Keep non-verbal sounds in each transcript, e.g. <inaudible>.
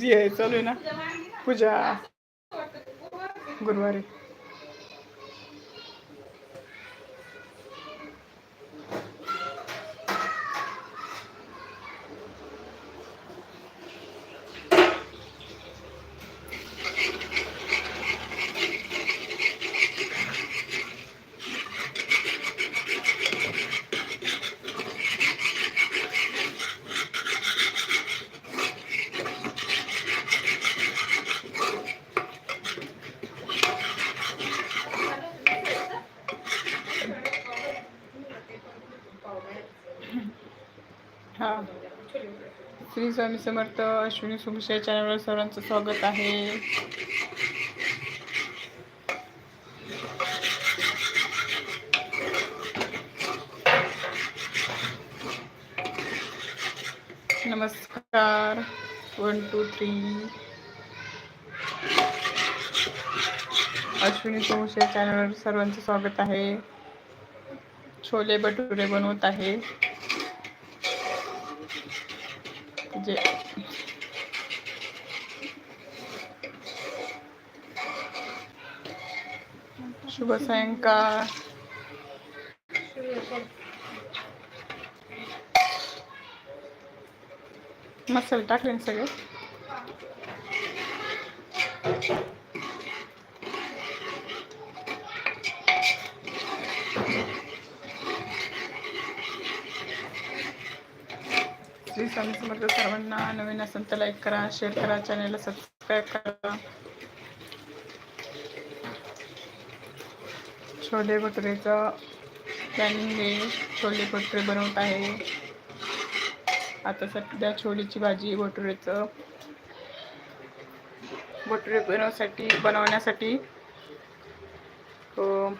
जी आहे चालू आहे ना? पूजा. गुरुवारी. हा. श्री स्वामी समर्थ अश्विनी सुमिशा चॅनलवर सर्वांचं स्वागत आहे. नमस्कार. One two three. Ashwini Sumisha चॅनलवर सर्वांचं स्वागत आहे. छोले भटुरे बनवत आहे. जे शुभ सायंकाळ. मसाले टाकले सगळे? स्वामी समर्थ सर्वांना नवीन असेल तर लाईक करा शेअर करा चॅनलला सबस्क्राईब करा. छोले भटुरेचं प्लॅनिंग आहे छोले भटुरे बनवत आहे. आता सध्या छोलेची भाजी भटुरेचं. भटुरे बनवण्यासाठी बनवण्यासाठी हो,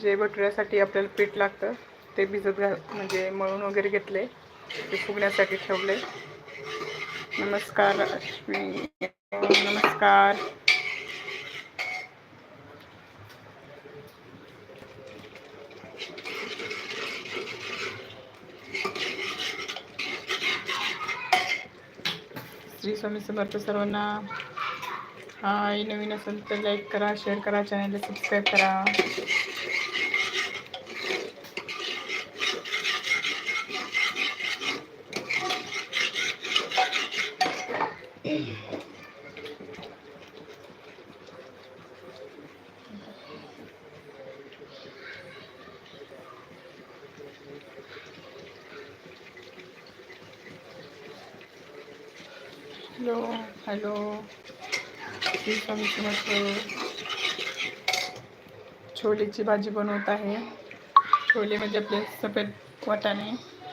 जे भटुऱ्यासाठी आपल्याला पीठ लागतं ते भिजत घाल म्हणजे मळून वगैरे घेतले. ते फुगण्यासाठी ठेवले नमस्कार अश्विनी नमस्कार। श्री स्वामी समर्थ सर्वांना। हाय, नवीन असेल तर लाईक करा शेअर करा चॅनलला सबस्क्राईब करा. Hello hello. श्री स्वामी समर्थ छोलेची भाजी बनवत आहे. छोले म्हणजे आपले सफेद वाटाणे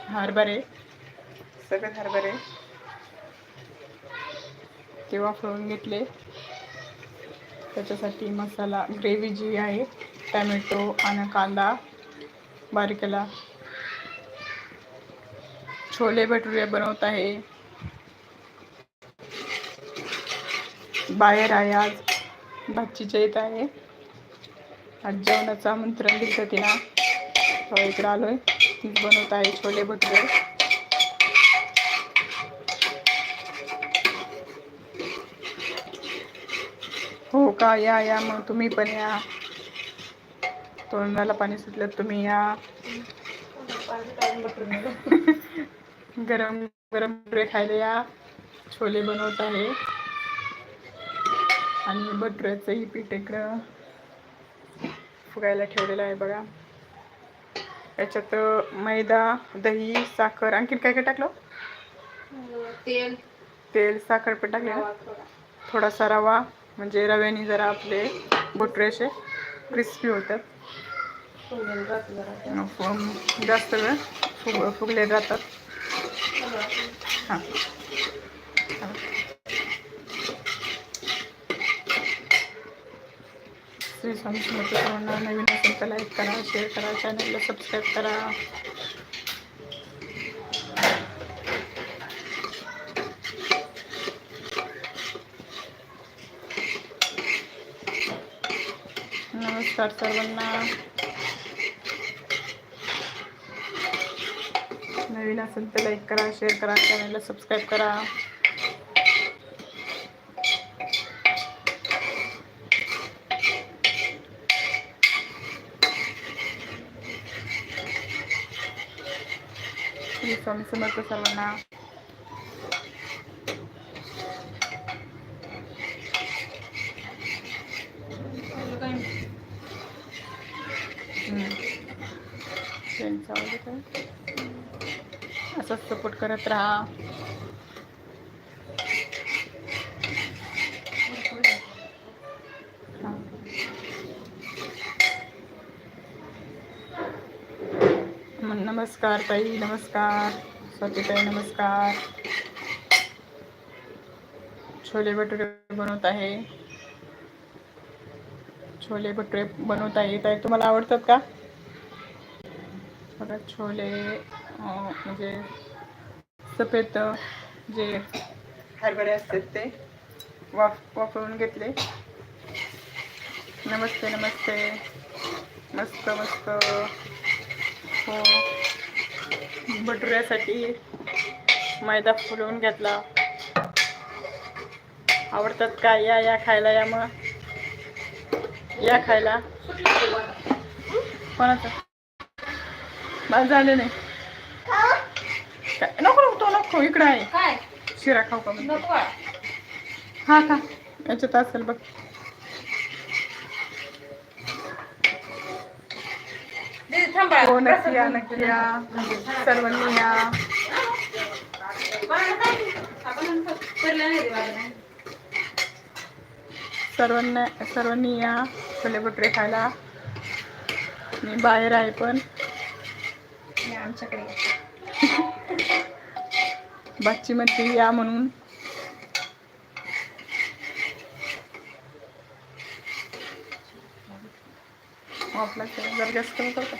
हरभरे. सफेद हरभरे. ते वाफळून घेतले. त्याच्यासाठी मसाला ग्रेव्ही जी आहे टॅमॅटो आणि कांदा बारीकला छोले भटुरे बनवत आहे. बाहेर आहे आज. भाजीच्या येत आहे. आज जेवणाचं आमंत्रण दिलं तिला तेव्हा इकडं आलोय. तीच बनवत आहे छोले भटुरे. हो का? या या. मग तुम्ही पण या. तोंडाला पाणी सुटलं तुम्ही या. <laughs> गरम गरम पुरे खायला या. छोले बनवत आहे. आणि बटऱ्याचंही पीठ इकडं फुगायला ठेवलेलं आहे बघा. याच्यात मैदा दही साखर आणखीन काय काय टाकलं? तेल. तेल साखर पण टाकले ना? थोडासा रवा म्हणजे रव्याने जरा आपले बटरे असे क्रिस्पी होतात. जास्त वेळ फुग फुगले जातात हां. श्री स्वामी समर्थ सर्वांना नवीन असेल तर लाईक करा शेअर करा चॅनलला सबस्क्राईब करा. नमस्कार सर्वांना. नवीन असेल तर लाईक करा शेअर करा चॅनलला सबस्क्राईब करा. श्री स्वामी समर्थ सर्वांना हम्म. असंच सपोर्ट करत राहा नमस्कार ताई नमस्कार. स्वाती ताई नमस्कार. छोले भटुरे बनवत आहे. छोले भटुरे बनवत आहे. ताई तुम्हाला आवडतात का? बघा छोले म्हणजे सफेद जे हरभरे असतात ते वाफ वापरून घेतले. नमस्ते नमस्ते. मस्त मस्त. हो. भटुऱ्यासाठी मैदा फुलवून घेतला. आवडतात का? या या खायला या मग. या खायला. कोणाचं? मला झाले नाही. नको नको तो नको इकडं आहे. काय? शिरा खाऊ का. हा का याच्यात असेल बघ. थांब. हो नक्की या नक्की या. सर्वांनी या. सर्वांना सर्वांनी या. छोले भटुरे खायला. मी बाहेर आहे पण. आमच्याकडे बाची म्हणते या म्हणून. आपला जर कमी करतो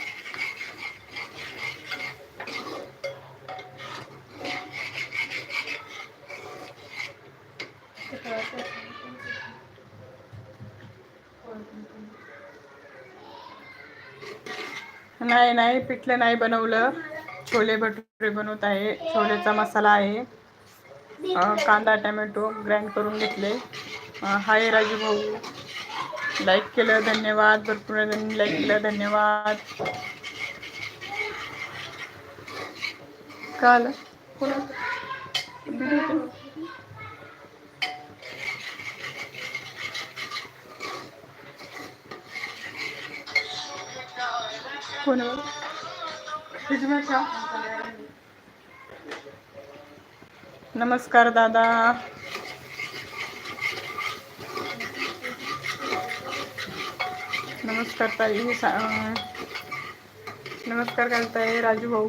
नाही नाही पिठलं नाही बनवलं. छोले भटुरे बनवत आहे. छोलेचा मसाला आहे. कांदा टमॅटो ग्राइंड करून घेतले. हाय राजू भाऊ. लाईक केलं धन्यवाद. भरपूर लाईक केलं धन्यवाद. काल नमस्कार दादा. नमस्कार ताई. नमस्कार करताय राजू भाऊ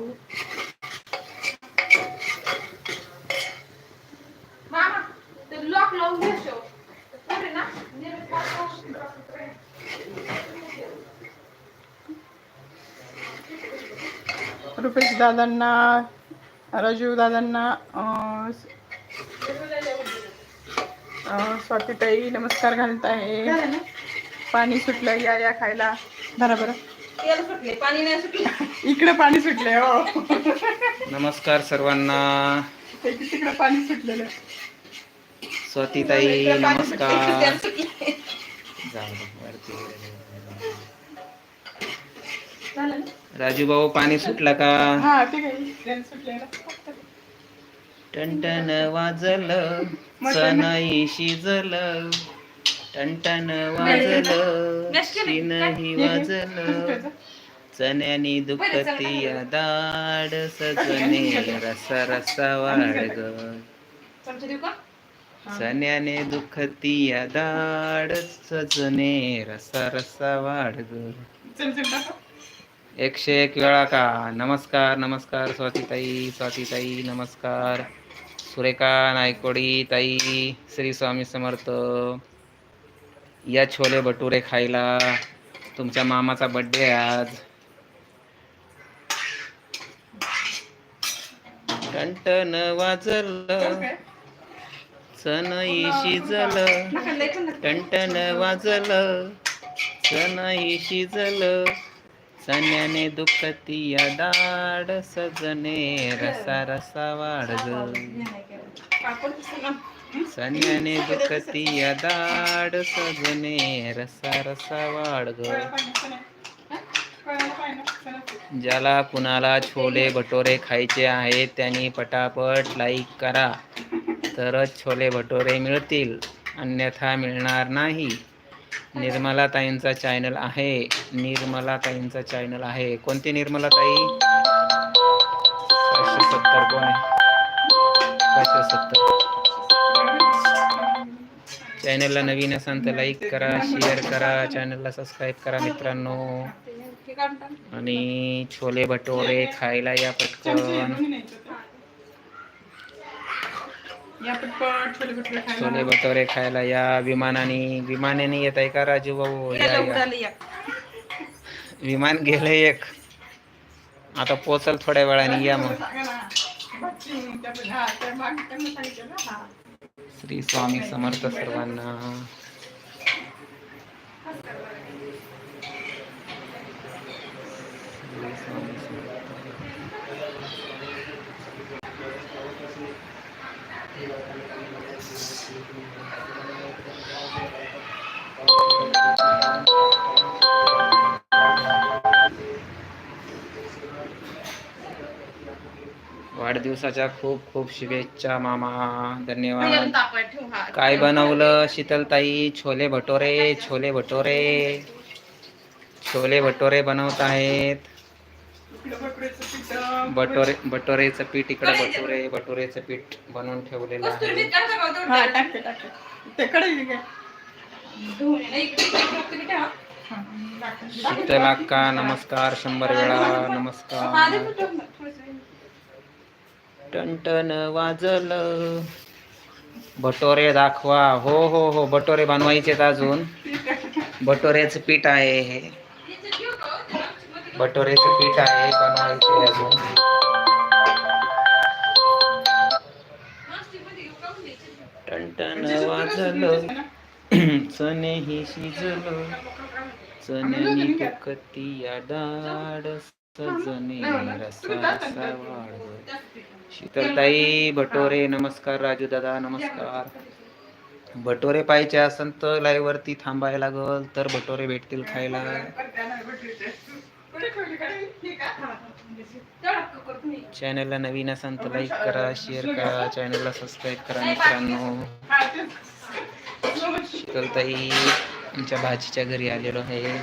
दादांना राजू दादांना स्वातीताई नमस्कार घालत आहे? पाणी सुटलं या या खायला धरा बरं सुटले पाणी नाही सुटले इकडे पाणी सुटलंय हो नमस्कार सर्वांना तिकडे पाणी सुटलेलं स्वातीताई नमस्कार. झालं? राजू भाऊ पाणी सुटला का? हा ठीक आहे. टनटन वाजल सनई शिजल. टनटन वाजल शिनही वाजल. चण्यानी दुखती दाड सजने रसा रसा वाढग चण्याने दुखती दाड सजने रसा रसा वाढग एकशे एक वेळा का? नमस्कार नमस्कार स्वातीताई स्वातीताई नमस्कार. सुरेखा नायकोडी ताई श्री स्वामी समर्थ. या छोले भटुरे खायला तुमच्या मामाचा बड्डे आज. टंटन वाजल सनई शिजल टंटन वाजल सनई शिजल सन्याने दुखती या दाड सजने रसा रसा वाढग हे नाही दुखती या दाड सजने रसा रसा वाढग ज्याला कुणाला छोले भटोरे खायचे आहेत त्यांनी पटापट लाईक करा. तरच छोले भटोरे मिळतील. अन्यथा मिळणार नाही. निर्मला ताईंचा चॅनल आहे. निर्मला ताईंचा चॅनल आहे. कोणती निर्मला ताई? पाचशे सत्तर कोण पाचशे सत्तर. चॅनलला नवीन असाल तर लाईक करा शेअर करा चॅनलला सबस्क्राईब करा मित्रांनो. आणि छोले भटोरे खायला या पटकन. या पटपट छोले भटुरे खायला. भटोरे खायला या विमानाने विमानाने येत आहे का राजू भाऊ या गेलं या उडालं एक. विमान गेलं एक आता पोचल थोड्या वेळाने या मग. श्री स्वामी समर्थ सर्वांना श्री स्वामी वाढदिवसाच्या खूप खूप शुभेच्छा मामा धन्यवाद. काय बनवलं शीतलताई छोले भटोरे छोले भटोरे छोले भटोरे बनवत आहेत भटोरे भटोरेचं पीठ इकडं भटोरे भटोरेचं पीठ बनवून ठेवलेलं आहे मीठ टाकतं का? तेवढं हा, टाक. टाकते, टाकते. ते कढई घे. धुवून ये. नाही, इकडे- इकडे कस्तुरी ठेवा. हा, टाकते. शीतल अक्का नमस्कार शंभर वेळा नमस्कार. टनटन वाजलं. भटोरे दाखवा. हो हो हो भटोरे बनवायचेत अजून. भटोऱ्याचं पीठ आहे हे. भटोऱ्याचं पीठ आहे बनवायचे अजून. नाश्त्यामध्ये टनटन वाजलं. चणेही शिजलं. चण्यानी फुकती या डाड सजने रसा रसा वाढ. शीतलताई भटोरे नमस्कार राजू दादा नमस्कार. भटोरे पाहिजे असेल तर लाईव्ह वरती थांबायला लागल तर भटोरे भेटतील खायला. परत्यानं चॅनलला नवीन असेल तर लाईक करा शेअर करा चॅनलला सबस्क्राईब करा मित्रांनो. शीतलताई आमच्या भाजीच्या घरी आलेलो आहे.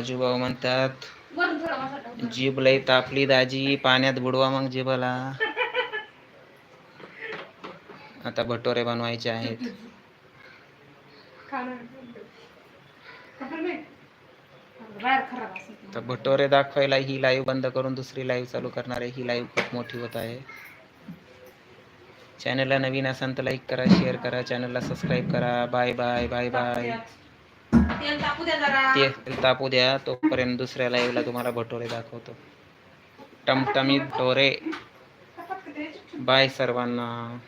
राजू भाऊ म्हणतात. जीभ लई तापली दाजी पाण्यात बुडवा मग जिभला. आता भटोरे बनवायचे आहेत. तर भटोरे दाखवायला ही लाईव्ह बंद करून दुसरी लाईव्ह चालू करणार आहे. ही लाईव्ह खूप मोठी होत आहे. चॅनलला नवीन असाल तर लाईक करा शेअर करा. चॅनलला सबस्क्राईब करा. बाय बाय बाय बाय तेल तापू द्या तापू द्या तोपर्यंत दुसऱ्या लाईव्हला तुम्हाला भटोरे दाखवतो. टमटमी टोरे बाय सर्वांना.